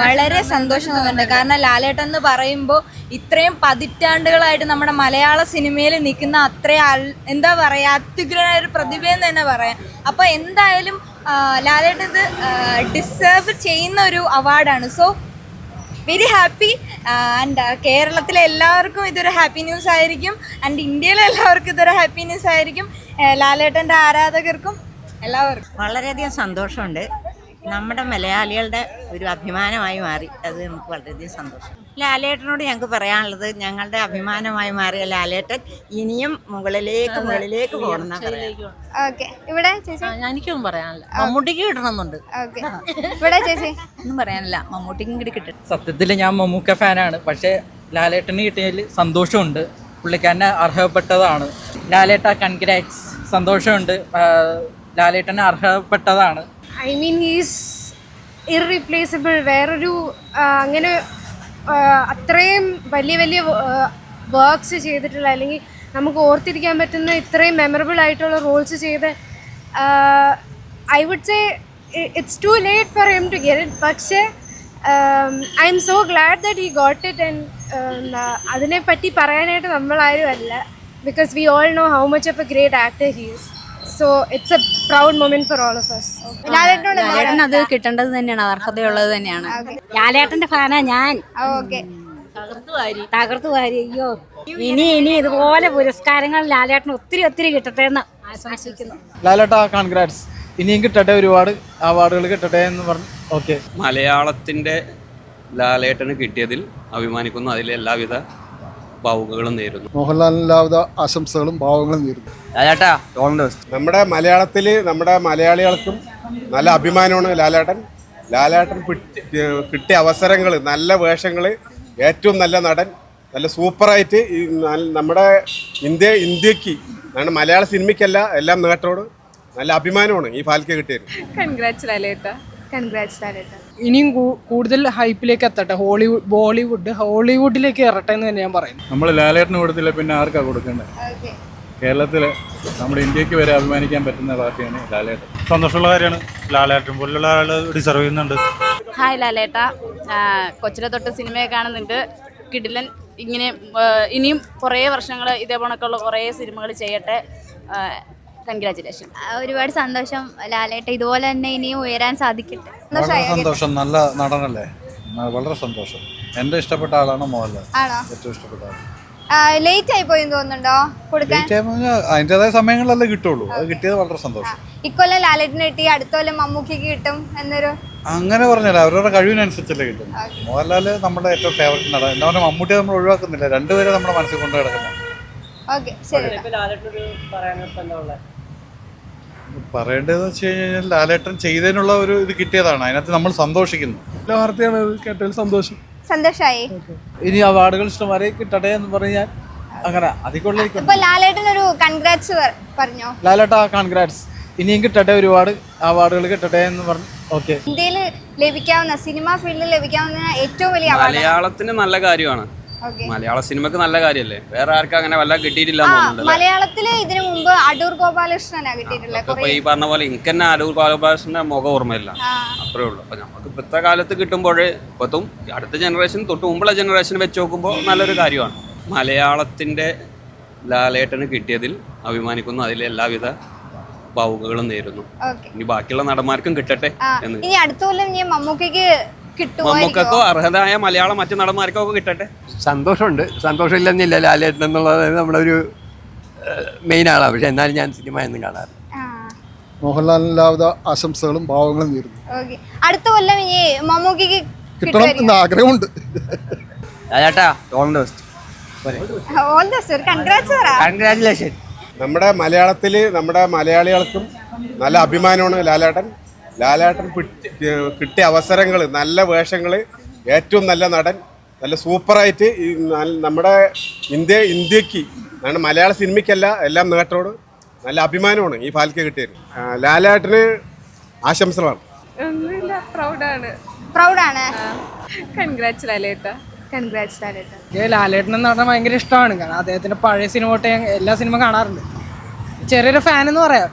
വളരെ സന്തോഷം തോന്നുന്നുണ്ട്. കാരണം ലാലേട്ടൻ എന്ന് പറയുമ്പോൾ ഇത്രയും പതിറ്റാണ്ടുകളായിട്ട് നമ്മുടെ മലയാള സിനിമയിൽ നിൽക്കുന്ന അത്രയും എന്താ പറയുക അത്യുഗ്രനായ ഒരു പ്രതിഭയെന്ന് തന്നെ പറയാം. അപ്പോൾ എന്തായാലും ലാലേട്ടൻ ഇത് ഡിസേർവ് ചെയ്യുന്ന ഒരു അവാർഡാണ് സോ വെരി ഹാപ്പി ആൻഡ് കേരളത്തിലെ എല്ലാവർക്കും ഇതൊരു ഹാപ്പി ന്യൂസ് ആയിരിക്കും. ആൻഡ് ഇന്ത്യയിലെ എല്ലാവർക്കും ഇതൊരു ഹാപ്പി ന്യൂസ് ആയിരിക്കും. ലാലേട്ടന്റെ ആരാധകർക്കും എല്ലാവർക്കും. വളരെയധികം സന്തോഷമുണ്ട്. നമ്മുടെ മലയാളികളുടെ ഒരു അഭിമാനമായി മാറി. അത് നമുക്ക് വളരെയധികം സന്തോഷം. ലാലേട്ടനോട് ഞങ്ങൾക്ക് പറയാനുള്ളത് ഞങ്ങളുടെ അഭിമാനമായി മാറിയ ലാലേട്ടൻ ഇനിയും മുകളിലേക്ക് മുകളിലേക്ക് പോകണം ഓക്കെ. ഇവിടെ ചേച്ചി? എനിക്കൊന്നും പറയാനില്ല മമ്മൂട്ടിക്ക് കിട്ടണമെന്നുണ്ട്. ഓക്കെ. ഇവിടെ ചേച്ചി? ഒന്നും പറയാനില്ല. മമ്മൂട്ടിക്കും കൂടി കിട്ടും സത്യത്തിൽ ഞാൻ മമ്മൂക്ക ഫാനാണ്. പക്ഷേ ലാലേട്ടന് കിട്ടിയതിൽ സന്തോഷമുണ്ട്. പുള്ളിക്കാരനെ അർഹപ്പെട്ടതാണ് ലാലേട്ട കൺഗ്രാറ്റ്സ്. സന്തോഷമുണ്ട്. ലാലേട്ടന് അർഹപ്പെട്ടതാണ് ഐ മീൻ ഹീസ് ഇറീപ്ലേസിബിൾ വേറൊരു അങ്ങനെ അത്രയും വലിയ വലിയ വർക്ക്സ് ചെയ്തിട്ടുള്ള അല്ലെങ്കിൽ നമുക്ക് ഓർത്തിരിക്കാൻ പറ്റുന്ന ഇത്രയും മെമ്മറബിൾ ആയിട്ടുള്ള റോൾസ് ചെയ്ത് I would say it's too late for him to get it പക്ഷേ I'm so glad that he got it and അതിനെപ്പറ്റി പറയാനായിട്ട് നമ്മളാരും അല്ല. Because we all know how much of a great actor he is so it's a proud moment for all of us. ലാലേട്ടനോട് അത് കിട്ടേണ്ടത് തന്നെയാണ്. അത് അർഹതയുള്ളത് തന്നെയാണ് ലാലേട്ടന്റെ ഫാനാ ഞാൻ. ഓക്കെ തകർത്തു വാരി. തകർത്തു വാരി. അയ്യോ. ഇനി ഇനി ഇതുപോലെ പുരസ്കാരങ്ങൾ ലാലേട്ടൻ ഒത്തിരി ഒത്തിരി കിട്ടട്ടെ എന്ന് ആശംസിക്കുന്നു. ലാലേട്ട കോൺഗ്രാറ്റ്സ് ഇനിയും കിട്ടട്ടെ ഒരുപാട് അവാർഡുകൾ കിട്ടട്ടെ എന്ന് പറഞ്ഞു. ഓക്കെ മലയാളത്തിന്റെ ലാലേട്ടന് കിട്ടിയതിൽ അഭിമാനിക്കുന്നു. അതിലെ എല്ലാവിധ ഭാവുകകളും നേരുന്നു. മോഹൻലാലിന് എല്ലാവിധ ആശംസകളും ഭാവങ്ങളും നേരുന്നു. ലാലേട്ടാ നമ്മുടെ മലയാളത്തിൽ നമ്മുടെ മലയാളികൾക്കും നല്ല അഭിമാനമാണ് ലാലേട്ടൻ. ലാലേട്ടൻ കിട്ടിയ അവസരങ്ങൾ നല്ല വേഷങ്ങൾ ഏറ്റവും നല്ല നടൻ നല്ല സൂപ്പറായിട്ട് ഈ നമ്മുടെ ഇന്ത്യ ഇന്ത്യയ്ക്ക് നമ്മുടെ മലയാള സിനിമയ്ക്കല്ല എല്ലാം നേട്ടോട് നല്ല അഭിമാനമാണ് ഈ ഫാൽക്കെ കിട്ടിയത്. കൺഗ്രാറ്റ്സ് ലാലേട്ട. കൺഗ്രാറ്റ്സ് ലാലേട്ടാ ഇനിയും കൂടുതൽ ഹൈപ്പിലേക്ക് എത്തട്ടെ. ഹോളിവുഡ് ബോളിവുഡ് ഹോളിവുഡിലേക്ക് ഇറട്ടെ എന്ന് തന്നെ ഞാൻ പറയുന്നു. നമ്മൾ ലാലേട്ടന് കൊടുത്തില്ല പിന്നെ ആർക്കാ കൊടുക്കേണ്ടത് കേരളത്തിലെ കേരളത്തിൽ നമ്മുടെ ഇന്ത്യയ്ക്ക് വരെ അഭിമാനിക്കാൻ പറ്റുന്ന പാർട്ടിയാണ് ലാലേട്ടൻ. സന്തോഷമുള്ള കാര്യമാണ്. ലാലേട്ടൻ പോലുള്ള ആൾ ഡിസർവ് ചെയ്യുന്നുണ്ട്. ഹായ് ലാലേട്ട. കൊച്ചിലെ തൊട്ട് സിനിമയെ കാണുന്നുണ്ട്. കിടിലൻ ഇങ്ങനെ ഇനിയും കുറേ വർഷങ്ങൾ ഇതേപോണക്കുള്ള കുറേ സിനിമകൾ ചെയ്യട്ടെ. കൺഗ്രാറ്റുലേഷൻ ഒരുപാട് സന്തോഷം ലാലേട്ട. ഇതുപോലെ തന്നെ ഇനിയും ഉയരാൻ സാധിക്കട്ടെ. വളരെ സന്തോഷം. നല്ല നടനല്ലേ? വളരെ സന്തോഷം. എന്റെ ഇഷ്ടപ്പെട്ട ആളാണ് മോഹൻലാൽ? ആണോ? ഏറ്റവും ഇഷ്ടപ്പെട്ട ആൾ ലേറ്റ് ആയി പോയി തോന്നുന്നുണ്ടോ? കൊടുക്കാൻ? അതിന്റെതായ സമയങ്ങളിലല്ലേ കിട്ടുള്ളൂ. അത് കിട്ടിയത് വളരെ സന്തോഷം. ഇക്കൊല്ലം ലാലേട്ടിന് കിട്ടി അടുത്ത കൊല്ലം മമ്മൂക്കിക്ക് കിട്ടും എന്നൊരു അങ്ങനെ പറഞ്ഞല്ല. അവരുടെ കഴിവിനനുസരിച്ചല്ലേ കിട്ടും. മോഹൻലാൽ നമ്മുടെ ഏറ്റവും ഫേവറേറ്റ് നടൻ. എന്താ പറയുക മമ്മൂട്ടിയെ നമ്മൾ ഒഴിവാക്കുന്നില്ല. രണ്ടുപേരെ നമ്മുടെ മനസ്സിൽ കൊണ്ടു കിടക്കുന്നത് ഓക്കെ. ശരി പറയേണ്ടതെന്ന് വെച്ച് കഴിഞ്ഞാൽ ലാലേട്ടൻ ചെയ്തതിനുള്ള ഒരു ഇത് കിട്ടിയതാണ്. അതിനകത്ത് നമ്മൾ സന്തോഷിക്കുന്നു. നല്ല വാർത്തയാണ് ഇത് കേട്ടതിൽ സന്തോഷം? സന്തോഷായി. ഇനി അവാർഡുകൾ ഇഷ്ടംമാരെ കിട്ടട്ടെ എന്ന് പറഞ്ഞാൽ അങ്ങനെ അതിക്കൊള്ളിരിക്കും ഇപ്പൊ ലാലേട്ടനൊരു കൺഗ്രാറ്റ്സ് പറഞ്ഞോ? ലാലേട്ടാ കൺഗ്രാറ്റ്സ് ഇനിയും കിട്ടട്ടെ ഒരുപാട് അവാർഡുകൾ കിട്ടട്ടെ എന്ന് പറഞ്ഞു. ഓക്കെ. ഇന്ത്യയിൽ ലഭിക്കാവുന്ന സിനിമ ഫീൽഡിൽ ലഭിക്കാവുന്ന ഏറ്റവും വലിയ അവാർഡ് മലയാളത്തിന് നല്ല കാര്യമാണ്. മലയാള സിനിമക്ക് നല്ല കാര്യല്ലേ? വേറെ ആർക്കും അങ്ങനെ വല്ല കിട്ടിയിട്ടില്ല മലയാളത്തിൽ ഇതിനു മുമ്പ് അടൂർ ഗോപാലകൃഷ്ണനാ കിട്ടിയിട്ടുള്ളത് ഈ പറഞ്ഞ പോലെ എനിക്ക് തന്നെ അടൂർ ഗോപാലകൃഷ്ണന്റെ മുഖം ഓർമ്മയില്ല. അത്രേ ഉള്ളൂ. അപ്പൊ നമുക്ക് ഇപ്പോഴത്തെ കാലത്ത് കിട്ടുമ്പോഴേ ഇപ്പത്തും അടുത്ത ജനറേഷൻ തൊട്ട് മുമ്പുള്ള ജനറേഷൻ വെച്ച് നോക്കുമ്പോൾ നല്ലൊരു കാര്യമാണ്. മലയാളത്തിന്റെ ലാലേട്ടന് കിട്ടിയതിൽ അഭിമാനിക്കുന്നു. അതിലെ എല്ലാവിധ ഭാവുകകളും നേരുന്നു. ഇനി ബാക്കിയുള്ള നടന്മാർക്കും കിട്ടട്ടെ ഇനി അടുത്ത കൊല്ലം ഞാൻ മമ്മൂക്കയ്ക്ക് മമ്മൂക്കോ അർഹതയായ മലയാള മറ്റു നടന്മാർക്കോ ഒക്കെ കിട്ടട്ടെ. സന്തോഷമുണ്ട്. സന്തോഷമില്ലെന്നില്ല ലാലേട്ടൻ എന്നുള്ളത് നമ്മളൊരു ഒരു മെയിൻ ആളാണ് പക്ഷെ എന്നാലും ഞാൻ സിനിമ എന്നും കാണാറ്. ആ. മോഹൻലാലിന് എല്ലാവിധ ആശംസകളും ഭാവങ്ങളും നേരുന്നു. ഓക്കെ. അടുത്ത കൊല്ലം ഈ മമ്മൂക്കിക്ക് കിട്ടണം എന്ന് ആഗ്രഹമുണ്ട്. ഓൾ ദ ബെസ്റ്റ് കൺഗ്രാറ്റുലേഷൻ നമ്മുടെ മലയാളത്തിൽ നമ്മുടെ മലയാളികൾക്കും നല്ല അഭിമാനമാണ് ലാലേട്ടൻ. ലാലേട്ടൻ കിട്ടിയ അവസരങ്ങൾ നല്ല വേഷങ്ങൾ ഏറ്റവും നല്ല നടൻ നല്ല സൂപ്പറായിട്ട് നമ്മുടെ ഇന്ത്യ ഇന്ത്യയ്ക്ക് നമ്മുടെ മലയാള സിനിമയ്ക്കല്ല എല്ലാം നേട്ടോട് നല്ല അഭിമാനമാണ് ഈ ഫാൽക്കെ കിട്ടിയത്. ലാലേട്ടന് ആശംസകളാണ്. ഒന്നുമില്ല പ്രൗഡാണ് പ്രൗഡാണ് കൺഗ്രാറ്റ്സ് ലാലേട്ട. കൺഗ്രാറ്റ്സ് ലാലേട്ട. എനിക്ക് ലാലേട്ടൻ എന്ന് പറഞ്ഞാൽ ഭയങ്കര ഇഷ്ടമാണ്. കാരണം അദ്ദേഹത്തിന്റെ പഴയ സിനിമ തൊട്ട് ഞാൻ എല്ലാ സിനിമ കാണാറുണ്ട്. ചെറിയൊരു ഫാൻ എന്ന് പറയാം.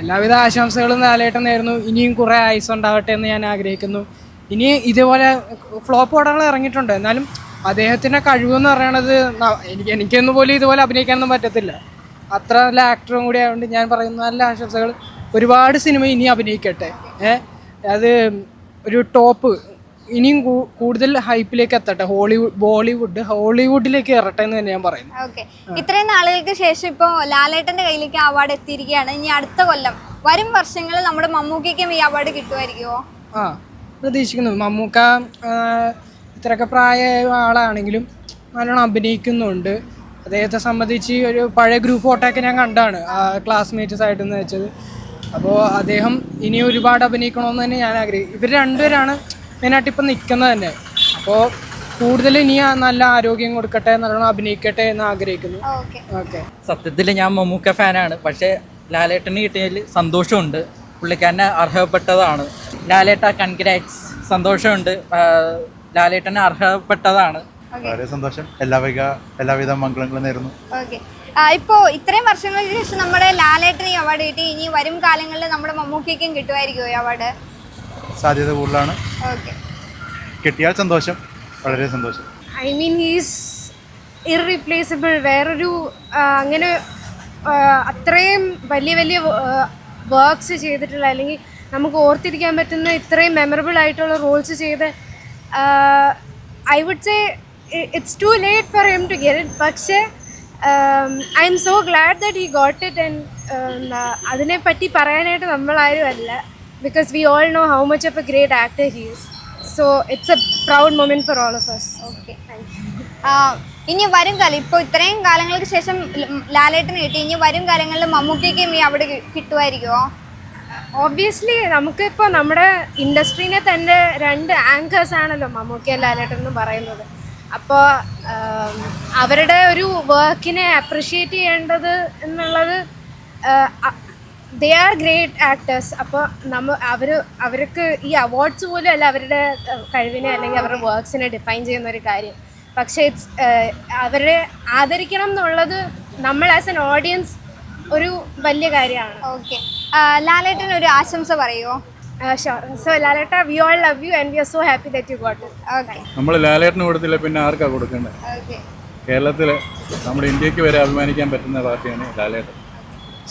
എല്ലാവിധ ആശംസകളും ലാലേട്ടൻ നേരുന്നു. ഇനിയും കുറേ ആയുസ് ഉണ്ടാവട്ടെ എന്ന് ഞാൻ ആഗ്രഹിക്കുന്നു. ഇനി ഇതുപോലെ ഫ്ലോപ്പ് പടങ്ങൾ ഇറങ്ങിയിട്ടുണ്ട്. എന്നാലും അദ്ദേഹത്തിന്റെ കഴിവെന്ന് പറയണത് എനിക്ക് എനിക്കൊന്നും പോലും ഇതുപോലെ അഭിനയിക്കാനൊന്നും പറ്റത്തില്ല. അത്ര നല്ല ആക്ടറും കൂടി ആയതുകൊണ്ട് ഞാൻ പറയുന്ന നല്ല ആശംസകൾ. ഒരുപാട് സിനിമ ഇനി അഭിനയിക്കട്ടെ. ഏഹ് അത് ഒരു ടോപ്പ് ഇനിയും കൂടുതൽ ഹൈപ്പിലേക്ക് എത്തട്ടെ. ഹോളിവുഡ് ബോളിവുഡ് ഹോളിവുഡിലേക്ക് ഇറട്ടെ എന്ന് തന്നെ ഞാൻ പറയുന്നു. ഓക്കെ ഇത്രയും നാളുകൾക്ക് ശേഷം ഇപ്പോൾ ലാലേട്ടന്റെ കയ്യിലേക്ക് അവാർഡ് എത്തിയിരിക്കുകയാണ്. ഇനി അടുത്ത കൊല്ലം വരും വർഷങ്ങളിൽ നമ്മുടെ മമ്മൂക്കയ്ക്കും ഈ അവാർഡ് കിട്ടുമായിരിക്കുമോ ആ പ്രതീക്ഷിക്കുന്നു. മമ്മൂക്ക ഇത്രയൊക്കെ പ്രായമായ ആളാണെങ്കിലും നല്ലോണം അഭിനയിക്കുന്നുണ്ട്. അദ്ദേഹത്തെ സംബന്ധിച്ച് ഒരു പഴയ ഗ്രൂപ്പ് ഫോട്ടോയൊക്കെ ഞാൻ കണ്ടാണ് ക്ലാസ്മേറ്റ്സ് ആയിട്ടെന്ന് വെച്ചത്. അപ്പോൾ അദ്ദേഹം ഇനി ഒരുപാട് അഭിനയിക്കണമെന്ന് തന്നെ ഞാൻ ആഗ്രഹിക്കും ഇവർ രണ്ടുപേരാണ് മെയിനായിട്ട് ഇപ്പം നിൽക്കുന്നത് തന്നെ. അപ്പോൾ കൂടുതൽ ഇനി നല്ല ആരോഗ്യം കൊടുക്കട്ടെ നല്ലോണം അഭിനയിക്കട്ടെ എന്ന് ആഗ്രഹിക്കുന്നു. ഓക്കെ. ഓക്കെ. സത്യത്തിൽ ഞാൻ മമ്മൂക്ക ഫാനാണ്. പക്ഷേ ലാലേട്ടന് കിട്ടിയതിൽ സന്തോഷമുണ്ട്. പുള്ളിക്കാരനെ അർഹപ്പെട്ടതാണ് ലാലേട്ട കൺഗ്രാറ്റ്സ് സന്തോഷമുണ്ട്. ലാലേട്ടനെ അർഹപ്പെട്ടതാണ് വളരെ സന്തോഷം. എല്ലാവിധ എല്ലാവിധ മംഗളങ്ങളും നേരുന്നു. ഓക്കെ. ഇപ്പോൾ ഇത്രയും വർഷങ്ങൾക്ക് ശേഷം നമ്മുടെ ലാലേട്ടന് ഈ അവാർഡ് കിട്ടി. ഇനി വരും കാലങ്ങളിൽ നമ്മുടെ മമ്മൂക്കയ്ക്കും കിട്ടുമായിരിക്കുമോ ഈ അവാർഡ് സാധ്യത കൂടുതലാണ്. കിട്ടിയാൽ സന്തോഷം. വളരെ സന്തോഷം. I mean he's irreplaceable. വേറൊരു അങ്ങനെ അത്രയും വലിയ വലിയ വർക്ക്സ് ചെയ്തിട്ടുള്ള അല്ലെങ്കിൽ നമുക്ക് ഓർത്തിരിക്കാൻ പറ്റുന്ന ഇത്രയും മെമ്മറബിൾ ആയിട്ടുള്ള റോൾസ് ചെയ്ത് I would say it's too late for him to get it പക്ഷേ I'm so glad that he got it and അതിനെപ്പറ്റി പറയാനായിട്ട് നമ്മളാരും അല്ല. Because we all know how much of a great actor he is. So it's a proud moment for all of us. Okay ഇനി വരും കാലം. ഇപ്പോൾ ഇത്രയും കാലങ്ങൾക്ക് ശേഷം ല- ലാലേട്ടന് കിട്ടി. ഇനി വരും കാലങ്ങളിൽ മമ്മൂട്ടിക്കും ഈ അവിടെ കി- കിട്ടുമായിരിക്കുമോ ഓബ്വിയസ്ലി നമുക്കിപ്പോൾ നമ്മുടെ ഇൻഡസ്ട്രീനെ തന്നെ രണ്ട് ആങ്കേഴ്സ് ആണല്ലോ മമ്മൂക്ക ലാലേട്ടൻ എന്ന് പറയുന്നത്. അപ്പോൾ അവരുടെ ഒരു വർക്കിനെ അപ്രിഷ്യേറ്റ് ചെയ്യേണ്ടത് എന്നുള്ളത് ദേ ആർ ഗ്രേറ്റ് ആക്ടേഴ്സ് അപ്പോൾ നമ്മ അവർ അവർക്ക് ഈ അവാർഡ്സ് പോലും അല്ല അവരുടെ കഴിവിനെ അല്ലെങ്കിൽ അവരുടെ വർക്ക്സിനെ ഡിഫൈൻ ചെയ്യുന്ന ഒരു കാര്യം. പക്ഷേ ഇറ്റ്സ് അവരെ ആദരിക്കണം എന്നുള്ളത് നമ്മൾ ആസ് എൻ ഓഡിയൻസ് ഒരു വലിയ കാര്യമാണ്. ഓക്കെ ലാലേട്ടൻ ഒരു ആശംസ പറയുമോ സോ ലാലേട്ട we all love you and we are so happy that you got it okay നമ്മൾ ലാലേട്ടന് കൊടുത്തില്ല പിന്നെ ആർക്കാ കൊടുക്കേണ്ടത്? കേരളത്തിൽ നമ്മുടെ ഇന്ത്യയ്ക്ക് വരെ അഭിമാനിക്കാൻ പറ്റുന്ന പാർട്ടിയാണ് ലാലേട്ടൻ.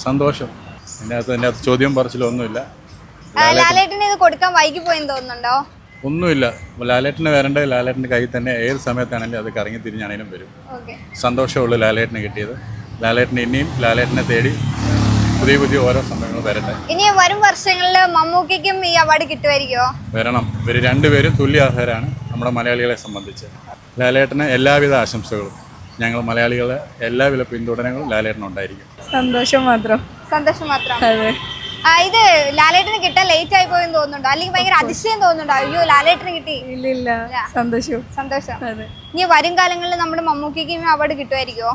സന്തോഷം. എന്റെ അകത്ത് ചോദ്യം പറച്ചിലൊന്നുമില്ല ലാലേട്ടന് ഇത് കൊടുക്കാൻ വൈകി പോയെന്ന് തോന്നുന്നുണ്ടോ? ഒന്നുമില്ല. ലാലേട്ടന് വരണ്ട ലാലേട്ടന്റെ കയ്യിൽ തന്നെ ഏത് സമയത്താണെങ്കിലും അത് കറങ്ങി തിരിഞ്ഞാണേലും വരും. ഓക്കെ. സന്തോഷമുള്ളൂ ലാലേട്ടന് കിട്ടിയത്. ലാലേട്ടന് ഇനിയും ലാലേട്ടനെ തേടി പുതിയ പുതിയ ഓരോ സംഭവങ്ങൾ വരട്ടെ. ഇനി വരും വർഷങ്ങളിൽ മമ്മൂക്കിക്കും ഈ അവാർഡ് കിട്ടുമായിരിക്കുമോ വരണം. ഇവർ രണ്ടുപേരും തുല്യാർഹരാണ് നമ്മുടെ മലയാളികളെ സംബന്ധിച്ച്. ലാലേട്ടന് എല്ലാവിധ ആശംസകളും. ഞങ്ങൾ മലയാളികളെ എല്ലാവിധ പിന്തുണകളും ലാലേട്ടനുണ്ടായിരിക്കും സന്തോഷം മാത്രം. സന്തോഷം മാത്രം. ആ, ഇത് ലാലേട്ടന് കിട്ടാൻ ലേറ്റ് ആയി പോയെന്ന് തോന്നുന്നുണ്ടോ? അല്ലെങ്കിൽ ഭയങ്കര അതിശയം തോന്നുന്നുണ്ടോ? അയ്യോ ലാലേട്ടന് കിട്ടി. ഇല്ല ഇല്ല. സന്തോഷം. സന്തോഷം. ഇനി വരും കാലങ്ങളിൽ നമ്മുടെ മമ്മൂക്കിക്ക് അവാർഡ് കിട്ടുമായിരിക്കോ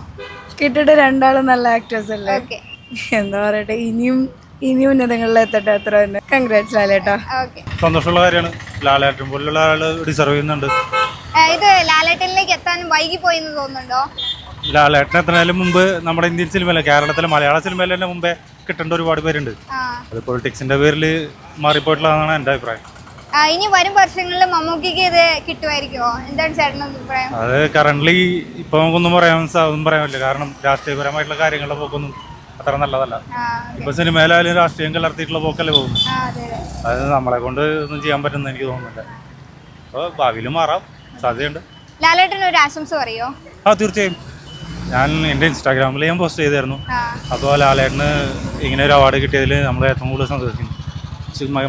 കിട്ടിട്ട് രണ്ടാളും നല്ല ആക്ടേഴ്സ് അല്ലേ? ഓക്കെ എന്താ പറയട്ടെ ഇനിയും ഇനിയും ഉന്നതങ്ങളിൽ എത്തട്ടെ അത്ര തന്നെ. കൺഗ്രാറ്റ്സ് ലാലേട്ടാ. ഓക്കെ സന്തോഷമുള്ള കാര്യമാണ്. ലാലേട്ടൻ പോലുള്ള ആൾ ഡിസർവ് ചെയ്യുന്നുണ്ട്. ഇത് ലാലേട്ടനിലേക്ക് എത്താൻ വൈകി പോയെന്ന് തോന്നുന്നുണ്ടോ? ലാലേട്ടൻ എത്തുന്നതിന് മുമ്പ് നമ്മുടെ ഇന്ത്യൻ സിനിമയിലെ കേരളത്തിലെ മലയാള സിനിമയിൽ തന്നെ മുമ്പേ കിട്ടേണ്ട ഒരുപാട് പേരുണ്ട്. അത് പൊളിറ്റിക്സിന്റെ പേരിൽ മാറിപ്പോയിട്ടുള്ളതാണ് എന്റെ അഭിപ്രായം. ഇനി വരും വർഷങ്ങളിൽ മമ്മൂക്കിക്ക് ഇത് കിട്ടുമായിരിക്കുമോ എന്താണ് ചേട്ടൻ അഭിപ്രായം? അത് കറണ്ട്ലി ഇപ്പൊ നമുക്കൊന്നും പറയാൻ ഒന്നും പറയാൻ പറ്റില്ല കാരണം രാഷ്ട്രീയപരമായിട്ടുള്ള കാര്യങ്ങളുടെ പോക്കൊന്നും അത്ര നല്ലതല്ല. ഇപ്പൊ സിനിമയിലായാലും രാഷ്ട്രീയം കലർത്തിയിട്ടുള്ള പോക്കല്ലേ പോകും. അത് നമ്മളെ കൊണ്ട് ഒന്നും ചെയ്യാൻ പറ്റുന്ന എനിക്ക് തോന്നുന്നില്ല. അപ്പോൾ ഭാവിയിൽ മാറാം. സാധ്യതയുണ്ട്. ലാലേട്ടൻ ഒരു ആശംസ പറയോ? ആ തീർച്ചയായും. ഞാൻ എന്റെ ഇൻസ്റ്റാഗ്രാമിൽ ഞാൻ പോസ്റ്റ് ചെയ്തായിരുന്നു. അതുപോലെ അപ്പോൾ ലാലേട്ടന് ഇങ്ങനെ ഒരു അവാർഡ് കിട്ടിയതിൽ നമ്മൾ ഏറ്റവും കൂടുതൽ സന്തോഷിക്കുന്നു.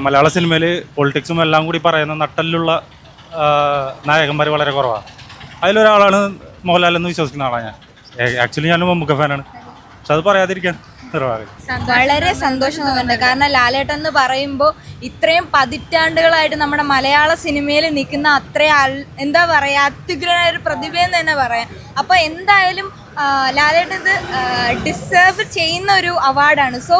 മലയാള സിനിമയിൽ പൊളിറ്റിക്സും എല്ലാം കൂടി പറയുന്ന നട്ടലിലുള്ള നായകന്മാർ വളരെ കുറവാണ്. അതിലൊരാളാണ് മോഹൻലാൽ എന്ന് വിശ്വസിക്കുന്ന ആളാണ് ഞാൻ. ആക്ച്വലി ഞാൻ മമ്മൂക്ക ഫാനാണ് പക്ഷെ അത് പറയാതിരിക്കാൻ വളരെ സന്തോഷം തോന്നുന്നുണ്ട്. കാരണം ലാലേട്ടൻ എന്ന് പറയുമ്പോൾ ഇത്രയും പതിറ്റാണ്ടുകളായിട്ട് നമ്മുടെ മലയാള സിനിമയിൽ നിൽക്കുന്ന അത്രയും എന്താ പറയുക അത്യുഗ്രനായ ഒരു പ്രതിഭയെന്ന് തന്നെ പറയാം. അപ്പോൾ എന്തായാലും ലാലേട്ടൻ ഇത് ഡിസേർവ് ചെയ്യുന്ന ഒരു അവാർഡാണ് സോ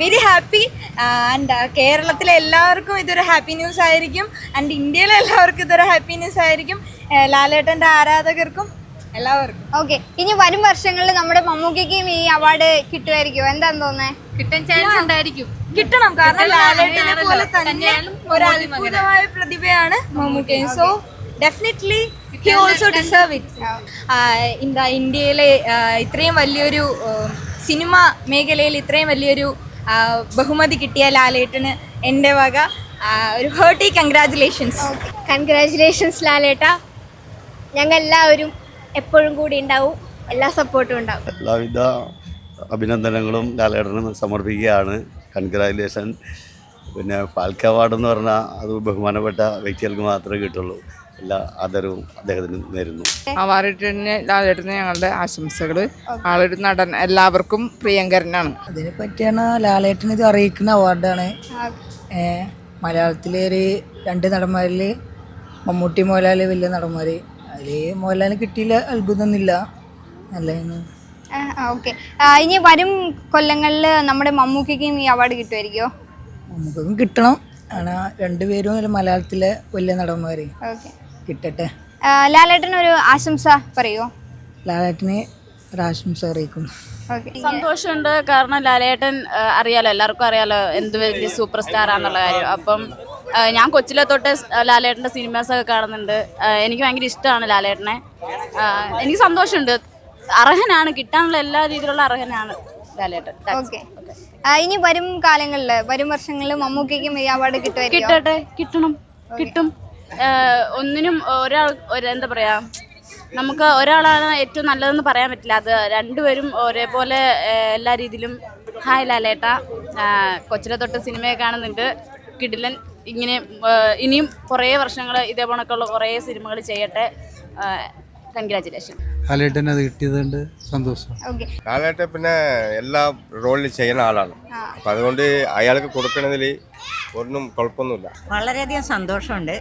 വെരി ഹാപ്പി ആൻഡ് കേരളത്തിലെ എല്ലാവർക്കും ഇതൊരു ഹാപ്പി ന്യൂസ് ആയിരിക്കും. ആൻഡ് ഇന്ത്യയിലെ എല്ലാവർക്കും ഇതൊരു ഹാപ്പി ന്യൂസ് ആയിരിക്കും. ലാലേട്ടന്റെ ആരാധകർക്കും എല്ലാവർക്കും. ഓക്കെ ഇനി വരും വർഷങ്ങളിൽ നമ്മുടെ മമ്മൂക്കയ്ക്കും ഈ അവാർഡ് കിട്ടുമായിരിക്കും. എന്താന്ന് തോന്നേ കിട്ടാൻ ചാൻസ് ഉണ്ടായിരിക്കും. കിട്ടണം. കാരണം ലാലേട്ടനെ പോലെ തന്നെ ഒരു അത്ഭുതമായ പ്രതിഭയാണ് മമ്മൂക്കയും. So definitely he also deserve it എന്താ ഇന്ത്യയിലെ ഇത്രയും വലിയൊരു സിനിമ മേഖലയിൽ ഇത്രയും വലിയൊരു ബഹുമതി കിട്ടിയ ലാലേട്ടന് എന്റെ വക ഒരു ഹേർട്ടി കൺഗ്രാജുലേഷൻസ് കൺഗ്രാചുലേഷൻസ് ലാലേട്ട. ഞങ്ങൾ എല്ലാവരും എപ്പോഴും കൂടി ഉണ്ടാവും. എല്ലാ സപ്പോർട്ടും ഉണ്ടാവും. എല്ലാവിധ അഭിനന്ദനങ്ങളും ലാലേട്ടന് സമർപ്പിക്കുകയാണ്. കൺഗ്രാജുലേഷൻ പിന്നെ ഫാൽക്ക അവാർഡ് എന്ന് പറഞ്ഞാൽ അത് ബഹുമാനപ്പെട്ട വ്യക്തികൾക്ക് മാത്രമേ കിട്ടുള്ളൂ. എല്ലാ ആദരവും അദ്ദേഹത്തിന് നേരുന്നു. അവാർഡിന് ലാലേട്ടന് ഞങ്ങളുടെ ആശംസകൾ ആളൊരു നടൻ എല്ലാവർക്കും പ്രിയങ്കരനാണ്. അതിനെ പറ്റിയാണ് ലാലേട്ടന് ഇത് അറിയിക്കുന്ന അവാർഡാണ്. മലയാളത്തിലെ ഒരു രണ്ട് നടന്മാരിൽ മമ്മൂട്ടി മോഹൻലാൽ വലിയ നടന്മാർ അതിൽ മോഹൻലാലിന് കിട്ടിയില്ല അത്ഭുതമൊന്നുമില്ല നല്ലതെന്ന് ഓക്കെ. ഇനി വരും കൊല്ലങ്ങളിൽ നമ്മുടെ മമ്മൂക്കിക്കും ഈ അവാർഡ് കിട്ടുമായിരിക്കോ? മമ്മൂക്കും കിട്ടണം. ആണ് രണ്ടുപേരും മലയാളത്തിലെ വലിയ നടന്മാർ ഓക്കെ. കിട്ടട്ടെ. ലാലേട്ടൻ ഒരു ആശംസ പറയോ? ലാലേട്ടനെ ഒരാശംസ അറിയിക്കുന്നു. ഓക്കെ. സന്തോഷമുണ്ട്. കാരണം ലാലേട്ടൻ അറിയാലോ എല്ലാവർക്കും അറിയാലോ എന്ത് വലിയ സൂപ്പർ സ്റ്റാർ ആണെന്നുള്ള കാര്യം. അപ്പം ഞാൻ കൊച്ചിലെ തൊട്ട് ലാലേട്ടന്റെ സിനിമാസൊക്കെ കാണുന്നുണ്ട്. എനിക്ക് ഭയങ്കര ഇഷ്ടമാണ് ലാലേട്ടനെ. എനിക്ക് സന്തോഷമുണ്ട്. അർഹനാണ് കിട്ടാനുള്ള എല്ലാ രീതിയിലുള്ള അർഹനാണ് ലാലേട്ടൻ. ഓക്കെ. ഇനി വരും കാലങ്ങളിൽ വരും വർഷങ്ങളിൽ മമ്മൂക്കും ഈ അവാർഡ് കിട്ടും കിട്ടട്ടെ കിട്ടണം കിട്ടും. ഒന്നിനും ഒരാൾ എന്താ പറയാ നമുക്ക് ഒരാളാണ് ഏറ്റവും നല്ലതെന്ന് പറയാൻ പറ്റില്ല. അത് രണ്ടുപേരും ഒരേപോലെ എല്ലാ രീതിയിലും ഹായ് ലാലേട്ട കൊച്ചിലെ തൊട്ട് സിനിമയെ കാണുന്നുണ്ട്. കിടിലൻ ഇങ്ങനെ ഇനിയും കുറേ വർഷങ്ങൾ ഇതേപോണക്കുള്ള കുറേ സിനിമകൾ ചെയ്യട്ടെ. കൺഗ്രാചുലേഷൻ ലാലേട്ടൻ അത് കിട്ടിയതുകൊണ്ട് സന്തോഷം. ലാലേട്ടൻ പിന്നെ എല്ലാ റോളിലും ചെയ്യുന്ന ആളാണ്. അപ്പം അതുകൊണ്ട് അയാൾക്ക് കൊടുക്കണതിൽ ഒന്നും കുഴപ്പമൊന്നുമില്ല. വളരെയധികം സന്തോഷമുണ്ട്.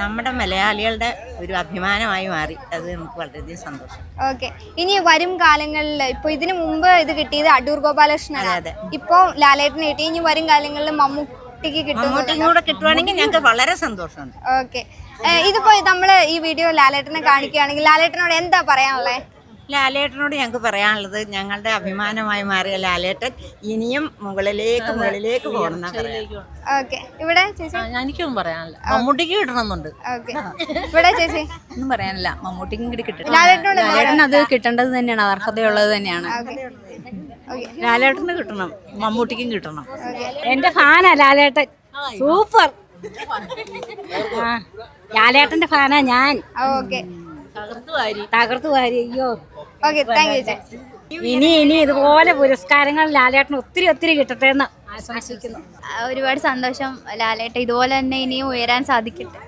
നമ്മുടെ മലയാളികളുടെ ഒരു അഭിമാനമായി മാറി. അത് നമുക്ക് വളരെയധികം സന്തോഷം. ഓക്കെ. ഇനി വരും കാലങ്ങളിൽ ഇപ്പൊ ഇതിനു മുമ്പ് ഇത് കിട്ടിയത് അടൂർ ഗോപാലകൃഷ്ണൻ. ഇപ്പൊ ലാലേട്ടന് കിട്ടി. ഇനി വരും കാലങ്ങളിൽ മമ്മൂട്ടിക്ക് കിട്ടും കൂടെ കിട്ടുവാണെങ്കിൽ ഞങ്ങൾക്ക് വളരെ സന്തോഷമുണ്ട്. ഓക്കെ. ഇതിപ്പോ നമ്മൾ ഈ വീഡിയോ ലാലേട്ടനെ കാണിക്കുകയാണെങ്കിൽ ലാലേട്ടനോട് എന്താ പറയാനുള്ളത് ലാലേട്ടനോട് ഞങ്ങൾക്ക് പറയാനുള്ളത് ഞങ്ങളുടെ അഭിമാനമായി മാറിയ ലാലേട്ടൻ ഇനിയും മുകളിലേക്ക് മുകളിലേക്ക് പോകണം ഓക്കെ. ഇവിടെ ചേച്ചി? എനിക്കൊന്നും പറയാനില്ല. മമ്മൂട്ടിക്ക് കിട്ടണമെന്നുണ്ട്. ഓക്കെ. ഇവിടെ ചേച്ചി? ഒന്നും പറയാനില്ല. മമ്മൂട്ടിക്കും കൂടി കിട്ടണം ലാലേട്ടനോട് ലാലേട്ടൻ അത് കിട്ടേണ്ടത് തന്നെയാണ്. അത് അർഹതയുള്ളത് തന്നെയാണ്. ഓക്കെ. ലാലേട്ടന് കിട്ടണം. മമ്മൂട്ടിക്കും കിട്ടണം. എന്റെ ഫാനാ ലാലേട്ടൻ. സൂപ്പർ. ലാലേട്ടന്റെ ഫാനാ ഞാൻ. ഓക്കെ. തകർത്തു വാരി. തകർത്തു വാരി. അയ്യോ. ഓക്കെ താങ്ക് യു ചേച്ചി. ഇനി ഇനി ഇതുപോലെ പുരസ്കാരങ്ങൾ ലാലേട്ടന് ഒത്തിരി ഒത്തിരി കിട്ടട്ടെ എന്ന് ആശംസിക്കുന്നു. ഒരുപാട് സന്തോഷം ലാലേട്ട ഇതുപോലെ തന്നെ ഇനിയും ഉയരാൻ സാധിക്കട്ടെ.